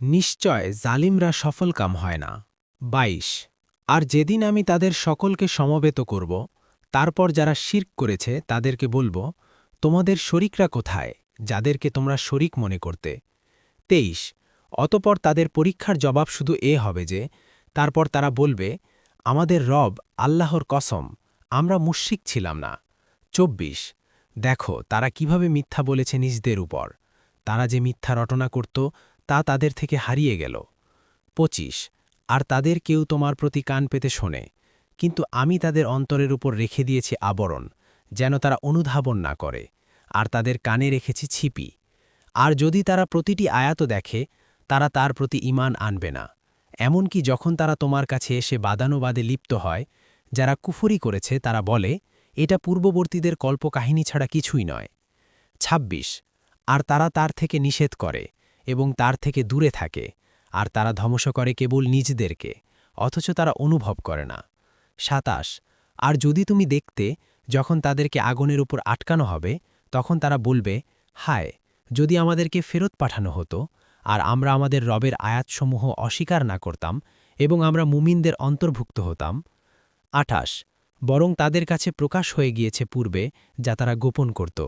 নিশ্চয় জালিমরা সফল কাম হয় না। ২২ আর যেদিন আমি তাদের সকলকে সমবেত করব, তারপর যারা শির্ক করেছে, তাদেরকে বলব, তোমাদের শরিকরা কোথায়, যাদেরকে তোমরা শরিক মনে করতে? ২৩ অতপর তাদের পরীক্ষার জবাব শুধু এ হবে যে, তারপর তারা বলবে, আমাদের রব আল্লাহর কসম, আমরা মুশ্রিক ছিলাম না। ২৪ দেখো, তারা কীভাবে মিথ্যা বলেছে নিজদের উপর। তারা যে মিথ্যা রটনা করত তা তাদের থেকে হারিয়ে গেল। ২৫ আর তাদের কেউ তোমার প্রতি কান পেতে শোনে, কিন্তু আমি তাদের অন্তরের উপর রেখে দিয়েছি আবরণ, যেন তারা অনুধাবন না করে, আর তাদের কানে রেখেছি ছিপি। আর যদি তারা প্রতিটি আয়াত দেখে, তারা তার প্রতি ইমান আনবে না। এমনকি যখন তারা তোমার কাছে এসে বাদানুবাদে লিপ্ত হয়, যারা কুফরি করেছে, তারা বলে, এটা পূর্ববর্তীদের কল্পকাহিনী ছাড়া কিছুই নয়। ২৬ আর তারা তার থেকে নিষেধ করে এবং তার থেকে দূরে থাকে, আর তারা ধ্বংস করে কেবল নিজেদেরকে, অথচ তারা অনুভব করে না। সাতাশ, আর যদি তুমি দেখতে যখন তাদেরকে আগুনের উপর আটকানো হবে, তখন তারা বলবে, হায়, যদি আমাদেরকে ফেরত পাঠানো হতো, আর আমরা আমাদের রবের আয়াতসমূহ অস্বীকার না করতাম এবং আমরা মুমিনদের অন্তর্ভুক্ত হতাম। আঠাশ, বরং তাদের কাছে প্রকাশ হয়ে গিয়েছে পূর্বে, যা তারা গোপন করত।